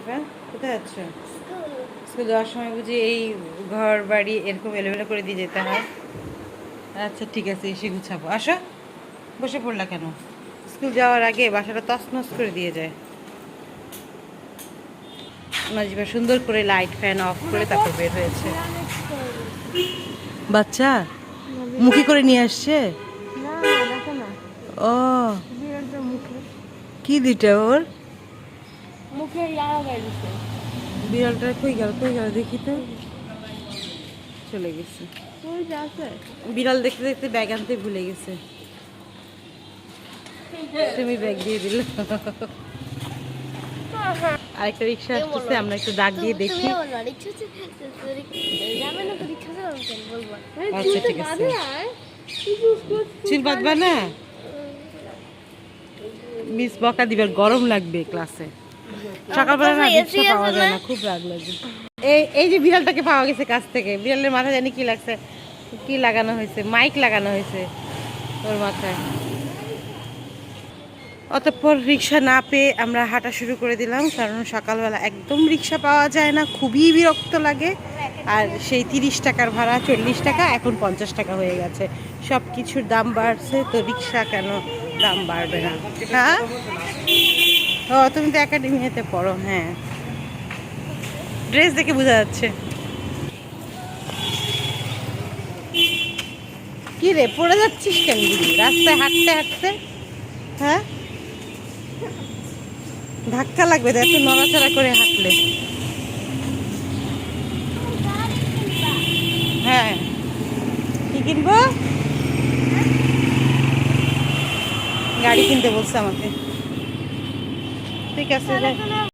শিফা কোথায় যাচ্ছ? স্কুল যাওয়ার সময় বুঝি এই ঘর বাড়ি এরকম এলোমেলো করে দিয়ে যেতে হয়। আচ্ছা ঠিক আছে এসে গুছাবো। আসো। বসে পড়লা কেন? স্কুল যাওয়ার আগে বাসাটা তছনছ করে দিয়ে যায়। নাজিবা সুন্দর করে লাইট ফ্যান অফ করে তারপর বের হয়েছে। বাচ্চা মুখি করে নিয়ে আসছে? ও। কি দিটা ওর? মুখে লাগা গেছে। বিড়ালটা কই গেল কই গেল দেখি তো। চলে গেছে। ওই যে আছে বিড়াল দেখতে দেখতে ব্যাগ আনতে ভুলে গেছে। তুমি ব্যাগ দিয়ে দিল। আরেকটা রিক্সা আসতেছে আমরা একটু ডাক দিয়ে দেখি। আচ্ছা, ঠিক আছে। চুল বাঁধবা না? মিস বকা দিবার গরম লাগবে ক্লাসে। সকালবেলা না রিক্সা পাওয়া যায় না। খুব রাগ লাগে। এই এই যে বিড়ালটাকে পাওয়া গেছে কাছ থেকে বিড়ালের মাথা জানি কি লাগছে কি লাগানো হয়েছে মাইক লাগানো হয়েছে ওর মাথায়। অতঃপর রিক্সা না পেয়ে আমরা হাঁটা শুরু করে দিলাম কারণ সকালবেলা একদম রিক্সা পাওয়া যায় না খুবই বিরক্ত লাগে। আর সেই তিরিশ টাকার ভাড়া চল্লিশ টাকা এখন পঞ্চাশ টাকা হয়ে গেছে। সব কিছুর দাম বাড়ছে তো রিক্সা কেন দাম বাড়বে না। হ্যাঁ ও, তুমি তো একাডেমিতে পড়ো হ্যাঁ। ড্রেস দেখে বোঝা যাচ্ছে। কি রে, পড়ে যাচ্ছিস কেন রাস্তায় হাঁটতে হাঁটতে? হ্যাঁ? ধাক্কা লাগবে তো একটু নড়াচড়া করে হাঁটলে। হ্যাঁ। কি কিনবো? গাড়ি কিনতে বলছে আমাকে ঠিক আছে।